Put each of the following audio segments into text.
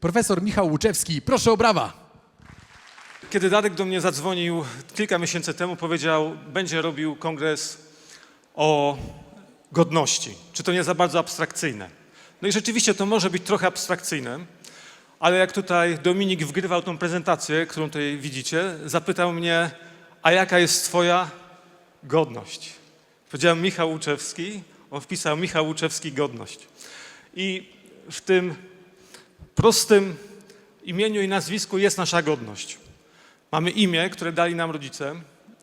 Profesor Michał Łuczewski, proszę o brawa. Kiedy Darek do mnie zadzwonił kilka miesięcy temu, powiedział, będzie robił kongres o godności. Czy to nie za bardzo abstrakcyjne? No i rzeczywiście to może być trochę abstrakcyjne, ale jak tutaj Dominik wgrywał tą prezentację, którą tutaj widzicie, zapytał mnie, a jaka jest twoja godność? Powiedziałem Michał Łuczewski, on wpisał Michał Łuczewski godność. I w tym prostym imieniu i nazwisku jest nasza godność. Mamy imię, które dali nam rodzice.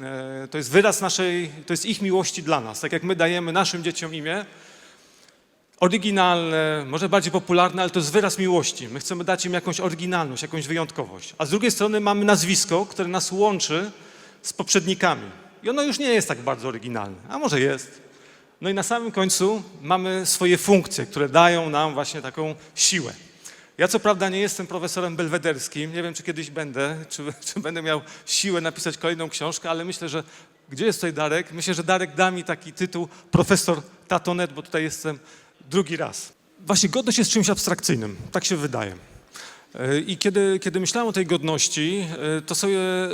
E, To jest wyraz naszej, to jest ich miłości dla nas. Tak jak my dajemy naszym dzieciom imię, oryginalne, może bardziej popularne, ale to jest wyraz miłości. My chcemy dać im jakąś oryginalność, jakąś wyjątkowość. A z drugiej strony mamy nazwisko, które nas łączy z poprzednikami. I ono już nie jest tak bardzo oryginalne, a może jest. No i na samym końcu mamy swoje funkcje, które dają nam właśnie taką siłę. Ja co prawda nie jestem profesorem belwederskim, nie wiem czy kiedyś będę, czy, czy będę miał siłę napisać kolejną książkę, ale myślę, że gdzie jest tutaj Darek? Myślę, że Darek da mi taki tytuł profesor Tatonet, bo tutaj jestem drugi raz. Właśnie godność jest czymś abstrakcyjnym, tak się wydaje. E, I kiedy, kiedy myślałem o tej godności, e, to sobie e,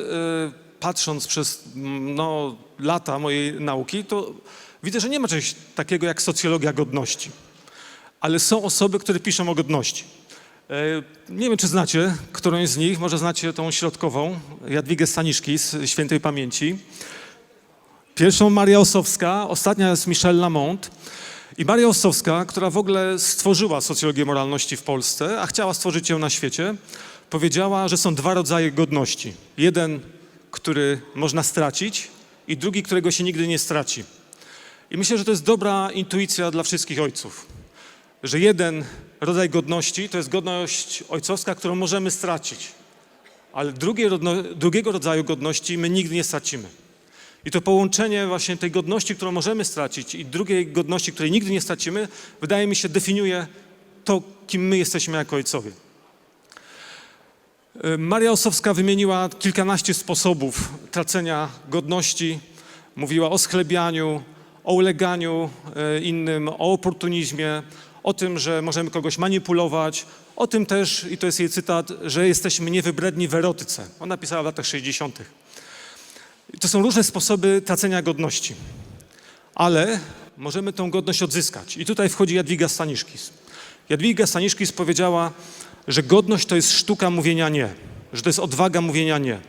patrząc przez no, lata mojej nauki, to widzę, że nie ma czegoś takiego jak socjologia godności. Ale są osoby, które piszą o godności. E, Nie wiem, czy znacie którąś z nich, może znacie tą środkową, Jadwigę Staniszki z świętej pamięci. Pierwszą Maria Osowska, ostatnia jest Michelle Lamont. I Maria Osowska, która w ogóle stworzyła socjologię moralności w Polsce, a chciała stworzyć ją na świecie, powiedziała, że są dwa rodzaje godności. Jeden, który można stracić i drugi, którego się nigdy nie straci. I myślę, że to jest dobra intuicja dla wszystkich ojców że jeden rodzaj godności to jest godność ojcowska, którą możemy stracić, ale drugie, drugiego rodzaju godności my nigdy nie stracimy. I to połączenie właśnie tej godności, którą możemy stracić i drugiej godności, której nigdy nie stracimy, wydaje mi się definiuje to, kim my jesteśmy jako ojcowie. Y, Maria Osowska wymieniła kilkanaście sposobów tracenia godności. Mówiła o schlebianiu, o uleganiu e, innym, o oportunizmie, o tym, że możemy kogoś manipulować, o tym też, i to jest jej cytat, że jesteśmy niewybredni w erotyce. Ona pisała w latach 60. I To są różne sposoby tracenia godności, ale możemy tą godność odzyskać. I tutaj wchodzi Jadwiga Staniszkis. Jadwiga Staniszkis powiedziała, że godność to jest sztuka mówienia nie, że to jest odwaga mówienia nie.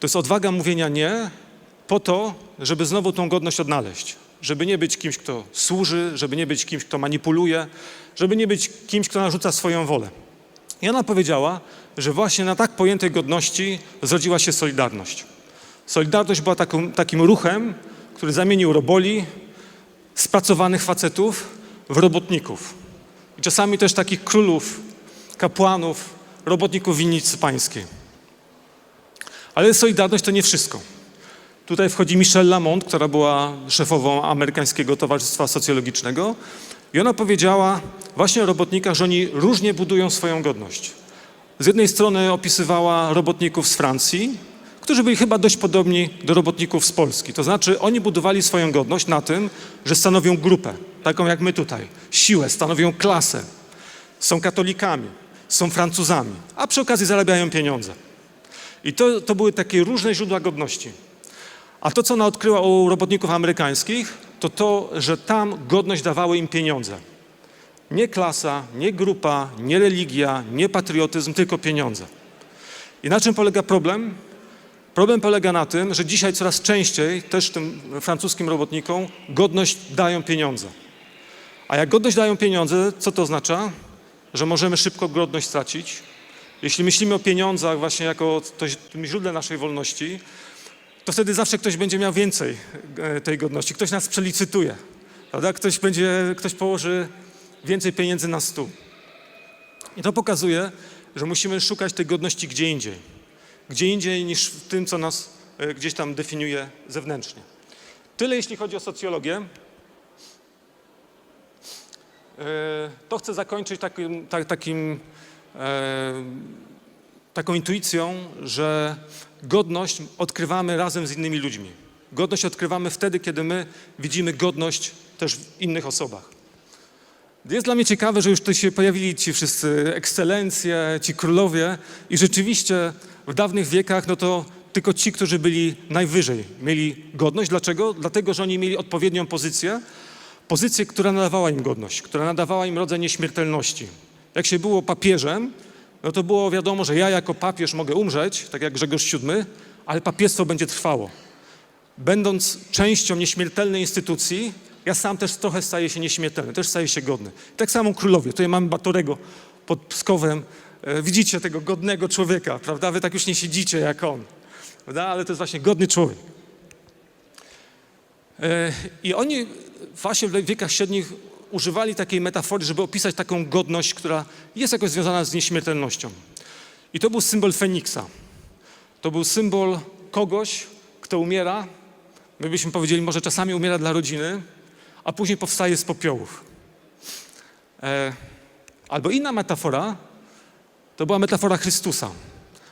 To jest odwaga mówienia nie po to, żeby znowu tą godność odnaleźć. Żeby nie być kimś, kto służy, żeby nie być kimś, kto manipuluje, żeby nie być kimś, kto narzuca swoją wolę. I ona powiedziała, że właśnie na tak pojętej godności zrodziła się Solidarność. Solidarność była taką, takim ruchem, który zamienił roboli, spracowanych facetów w robotników. I czasami też takich królów, kapłanów, robotników winnicy pańskiej. Ale Solidarność to nie wszystko. Tutaj wchodzi Michelle Lamont, która była szefową amerykańskiego Towarzystwa Socjologicznego i ona powiedziała właśnie o robotnikach, że oni różnie budują swoją godność. Z jednej strony opisywała robotników z Francji, którzy byli chyba dość podobni do robotników z Polski. To znaczy oni budowali swoją godność na tym, że stanowią grupę, taką jak my tutaj, siłę, stanowią klasę, są katolikami, są Francuzami, a przy okazji zarabiają pieniądze. I to, to były takie różne źródła godności. A to, co ona odkryła u robotników amerykańskich, to to, że tam godność dawały im pieniądze. Nie klasa, nie grupa, nie religia, nie patriotyzm, tylko pieniądze. I na czym polega problem? Problem polega na tym, że dzisiaj coraz częściej też tym francuskim robotnikom godność dają pieniądze. A jak godność dają pieniądze, co to oznacza? Że możemy szybko godność stracić. Jeśli myślimy o pieniądzach właśnie jako o coś- tym źródle naszej wolności, to wtedy zawsze ktoś będzie miał więcej e, tej godności. Ktoś nas przelicytuje, prawda? Ktoś, będzie, ktoś położy więcej pieniędzy na stół. I to pokazuje, że musimy szukać tej godności gdzie indziej. Gdzie indziej niż w tym, co nas e, gdzieś tam definiuje zewnętrznie. Tyle jeśli chodzi o socjologię. E, To chcę zakończyć takim, tak, takim taką intuicją, że godność odkrywamy razem z innymi ludźmi. Godność odkrywamy wtedy, kiedy my widzimy godność też w innych osobach. Jest dla mnie ciekawe, że już tu się pojawili ci wszyscy ekscelencje, ci królowie i rzeczywiście w dawnych wiekach no to tylko ci, którzy byli najwyżej, mieli godność. Dlaczego? Dlatego, że oni mieli odpowiednią pozycję, pozycję, która nadawała im godność, która nadawała im rodzaj nieśmiertelności. Jak się było papieżem, no to było wiadomo, że ja jako papież mogę umrzeć, tak jak Grzegorz VII, ale papiestwo będzie trwało. Będąc częścią nieśmiertelnej instytucji, ja sam też trochę staję się nieśmiertelny, też staję się godny. Tak samo królowie. Tutaj mamy Batorego pod Pskowem. E, Widzicie tego godnego człowieka, prawda? Wy tak już nie siedzicie jak on, prawda? Ale to jest właśnie godny człowiek. E, I oni właśnie w wiekach średnich używali takiej metafory, żeby opisać taką godność, która jest jakoś związana z nieśmiertelnością. I to był symbol Feniksa. To był symbol kogoś, kto umiera, my byśmy powiedzieli, może czasami umiera dla rodziny, a później powstaje z popiołów. E, albo inna metafora, to była metafora Chrystusa.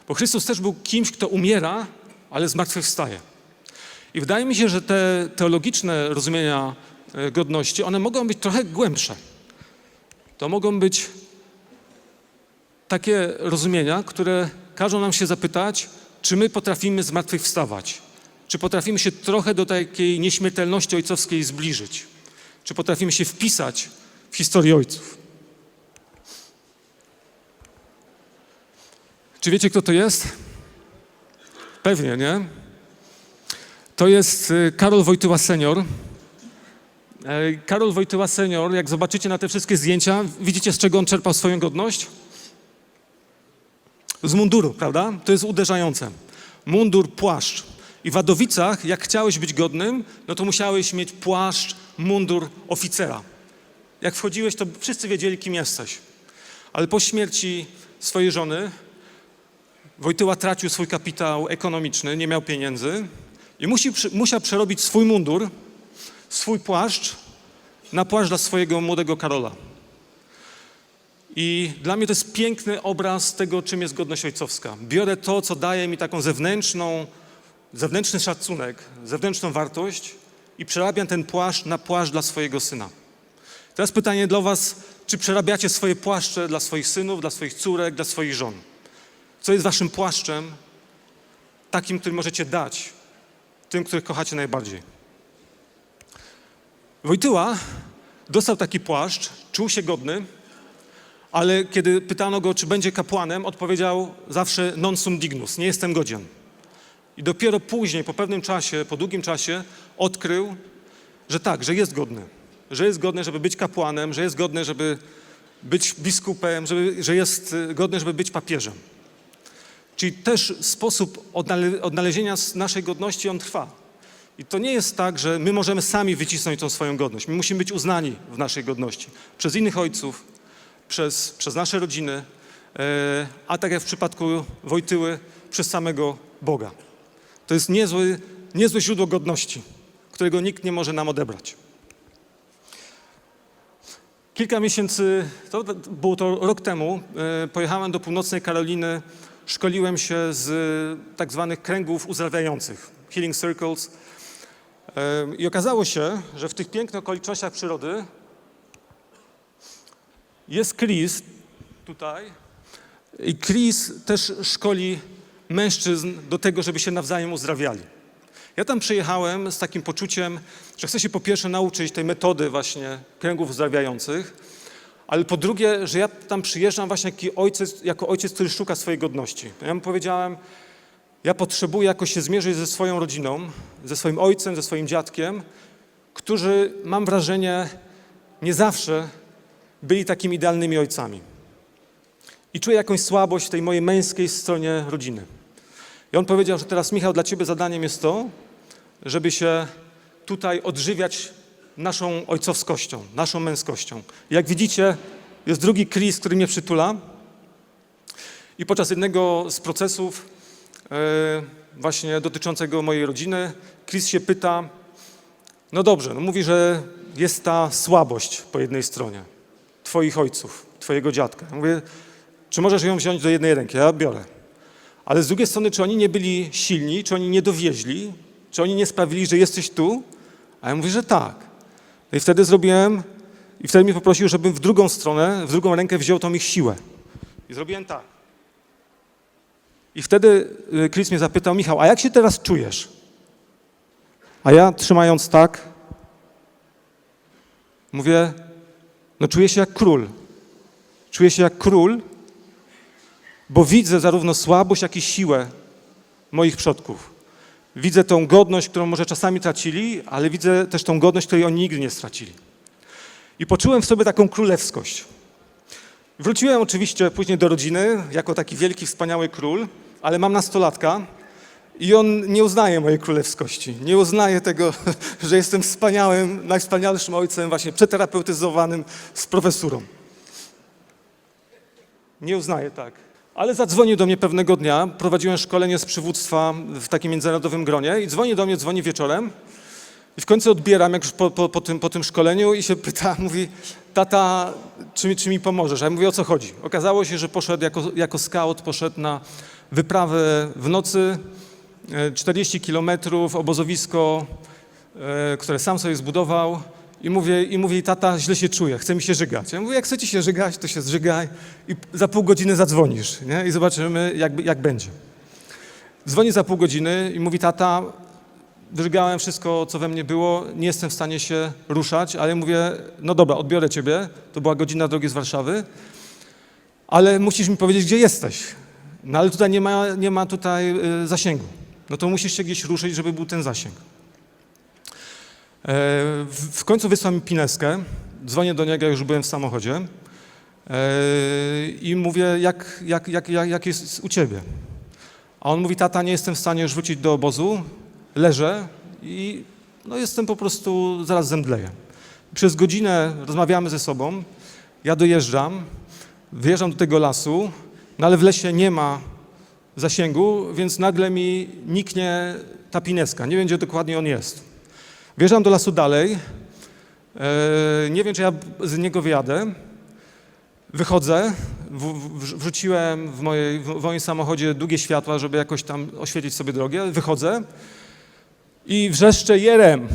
Bo Chrystus też był kimś, kto umiera, ale zmartwychwstaje. I wydaje mi się, że te teologiczne rozumienia godności, one mogą być trochę głębsze. To mogą być takie rozumienia, które każą nam się zapytać, czy my potrafimy zmartwychwstawać, czy potrafimy się trochę do takiej nieśmiertelności ojcowskiej zbliżyć, czy potrafimy się wpisać w historię ojców. Czy wiecie, kto to jest? Pewnie, nie? To jest y, Karol Wojtyła senior. E, Karol Wojtyła senior, jak zobaczycie na te wszystkie zdjęcia, widzicie z czego on czerpał swoją godność? Z munduru, prawda? To jest uderzające. Mundur, płaszcz. I w Wadowicach, jak chciałeś być godnym, no to musiałeś mieć płaszcz, mundur oficera. Jak wchodziłeś, to wszyscy wiedzieli, kim jesteś. Ale po śmierci swojej żony Wojtyła tracił swój kapitał ekonomiczny, nie miał pieniędzy i musi, musiał przerobić swój mundur, swój płaszcz na płaszcz dla swojego młodego Karola. I dla mnie to jest piękny obraz tego, czym jest godność ojcowska. Biorę to, co daje mi taką zewnętrzną, zewnętrzny szacunek, zewnętrzną wartość i przerabiam ten płaszcz na płaszcz dla swojego syna. Teraz pytanie dla Was, czy przerabiacie swoje płaszcze dla swoich synów, dla swoich córek, dla swoich żon? Co jest Waszym płaszczem, takim, który możecie dać tym, których kochacie najbardziej? Wojtyła dostał taki płaszcz, czuł się godny, ale kiedy pytano go, czy będzie kapłanem, odpowiedział zawsze non sum dignus, nie jestem godzien. I dopiero później, po pewnym czasie, po długim czasie, odkrył, że tak, że jest godny. Że jest godny, żeby być kapłanem, że jest godny, żeby być biskupem, żeby, że jest y, godny, żeby być papieżem. Czyli też sposób odnale, odnalezienia naszej godności, on trwa. I to nie jest tak, że my możemy sami wycisnąć tą swoją godność. My musimy być uznani w naszej godności przez innych ojców, przez, przez nasze rodziny, e, a tak jak w przypadku Wojtyły, przez samego Boga. To jest niezły, niezłe źródło godności, którego nikt nie może nam odebrać. Kilka miesięcy, to było to rok temu, e, pojechałem do północnej Karoliny, szkoliłem się z tak zwanych kręgów uzdrawiających, healing circles. I okazało się, że w tych pięknych okolicznościach przyrody jest Chris tutaj i Chris też szkoli mężczyzn do tego, żeby się nawzajem uzdrawiali. Ja tam przyjechałem z takim poczuciem, że chcę się po pierwsze nauczyć tej metody właśnie kręgów uzdrawiających, ale po drugie, że ja tam przyjeżdżam właśnie jako ojciec, jako ojciec który szuka swojej godności. Ja mu powiedziałem, ja potrzebuję jakoś się zmierzyć ze swoją rodziną, ze swoim ojcem, ze swoim dziadkiem, którzy, mam wrażenie, nie zawsze byli takimi idealnymi ojcami. I czuję jakąś słabość w tej mojej męskiej stronie rodziny. I on powiedział, że teraz Michał, dla ciebie zadaniem jest to, żeby się tutaj odżywiać naszą ojcowskością, naszą męskością. Jak widzicie, jest drugi Chris, który mnie przytula. I podczas jednego z procesów właśnie dotyczącego mojej rodziny, Chris się pyta, no dobrze, no mówi, że jest ta słabość po jednej stronie twoich ojców, twojego dziadka. Ja mówię, czy możesz ją wziąć do jednej ręki? Ja biorę. Ale z drugiej strony, czy oni nie byli silni, czy oni nie dowieźli, czy oni nie sprawili, że jesteś tu? A ja mówię, że tak. No i wtedy zrobiłem I wtedy mnie poprosił, żebym w drugą stronę, w drugą rękę wziął tą ich siłę. I zrobiłem tak. I wtedy y, Chris mnie zapytał, Michał, a jak się teraz czujesz? A ja trzymając tak, mówię, no czuję się jak król. Czuję się jak król, bo widzę zarówno słabość, jak i siłę moich przodków. Widzę tą godność, którą może czasami tracili, ale widzę też tą godność, której oni nigdy nie stracili. I poczułem w sobie taką królewskość. Wróciłem oczywiście później do rodziny jako taki wielki, wspaniały król, ale mam nastolatka i on nie uznaje mojej królewskości. Nie uznaje tego, że jestem wspaniałym, najwspanialszym ojcem, właśnie przeterapeutyzowanym z profesurą. Nie uznaje tak. Ale zadzwonił do mnie pewnego dnia, prowadziłem szkolenie z przywództwa w takim międzynarodowym gronie i dzwoni do mnie, dzwoni wieczorem i w końcu odbieram, jak już po, po, po, tym, po tym szkoleniu i się pyta, mówi, tata, czy, czy mi pomożesz? A ja mówię, o co chodzi? Okazało się, że poszedł jako, jako scout, poszedł na wyprawę w nocy, e, 40 kilometrów, obozowisko, e, które sam sobie zbudował i mówię, i mówi, tata, źle się czuję, chce mi się żygać. Ja mówię, jak chcecie się żygać, to się zżygaj i za pół godziny zadzwonisz nie? i zobaczymy, jak, jak będzie. Dzwoni za pół godziny i mówi, tata, Drgałem wszystko, co we mnie było, nie jestem w stanie się ruszać, ale mówię, no dobra, odbiorę ciebie, to była godzina drogi z Warszawy, ale musisz mi powiedzieć, gdzie jesteś. No ale tutaj nie ma, nie ma tutaj y, zasięgu. No to musisz się gdzieś ruszyć, żeby był ten zasięg. E, w, końcu wysłał mi pineskę, dzwonię do niego, już byłem w samochodzie e, i mówię, jak, jak, jak, jak jest u ciebie? A on mówi, tata, nie jestem w stanie już wrócić do obozu, leżę i no jestem po prostu, zaraz zemdleję. Przez godzinę rozmawiamy ze sobą, ja dojeżdżam, wyjeżdżam do tego lasu, no ale w lesie nie ma zasięgu, więc nagle mi niknie ta pineska, nie wiem gdzie dokładnie on jest. Wjeżdżam do lasu dalej, e, nie wiem czy ja z niego wyjadę, Wychodzę, wrzuciłem w, mojej, w moim samochodzie długie światła, żeby jakoś tam oświecić sobie drogę. Wychodzę i wrzeszczę jerem.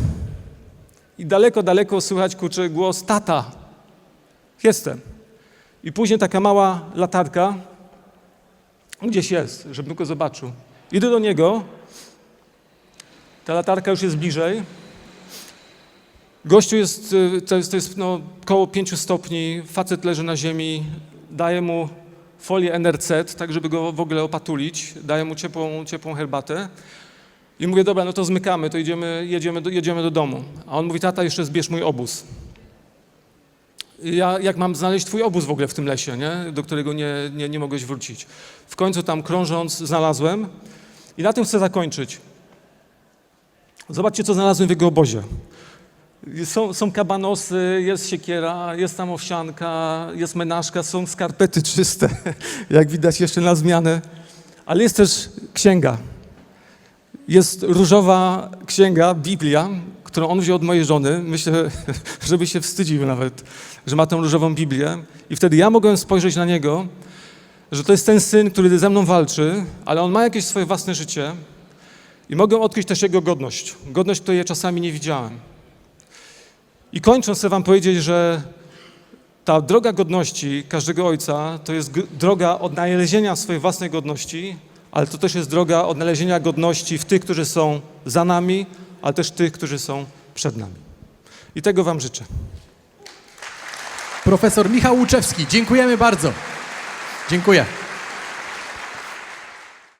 I daleko, daleko słychać kurczę głos tata. Jestem. I później taka mała latarka gdzieś jest, żebym go zobaczył. Idę do niego. Ta latarka już jest bliżej. Gościu jest, y, to jest, to jest no, koło 5 stopni, facet leży na ziemi, daję mu folię NRC, tak żeby go w ogóle opatulić, daję mu ciepłą, ciepłą herbatę i mówię, dobra, no to zmykamy, to idziemy, jedziemy, do, jedziemy do domu. A on mówi, tata, jeszcze zbierz mój obóz. Ja, jak mam znaleźć twój obóz w ogóle w tym lesie, nie? do którego nie, nie, nie mogłeś wrócić. W końcu tam krążąc znalazłem i na tym chcę zakończyć. Zobaczcie, co znalazłem w jego obozie. Są, są kabanosy, jest siekiera, jest tam owsianka, jest menażka, są skarpety czyste, jak widać jeszcze na zmianę, ale jest też księga. Jest różowa księga, Biblia, którą on wziął od mojej żony. Myślę, żeby się wstydził nawet, że ma tą różową Biblię. I wtedy ja mogłem spojrzeć na niego, że to jest ten syn, który ze mną walczy, ale on ma jakieś swoje własne życie i mogę odkryć też jego godność. Godność, której ja czasami nie widziałem. I kończąc, chcę wam powiedzieć, że ta droga godności każdego ojca to jest droga odnalezienia swojej własnej godności, ale to też jest droga odnalezienia godności w tych, którzy są za nami, ale też tych, którzy są przed nami. I tego wam życzę. Profesor Michał Łuczewski, dziękujemy bardzo. Dziękuję.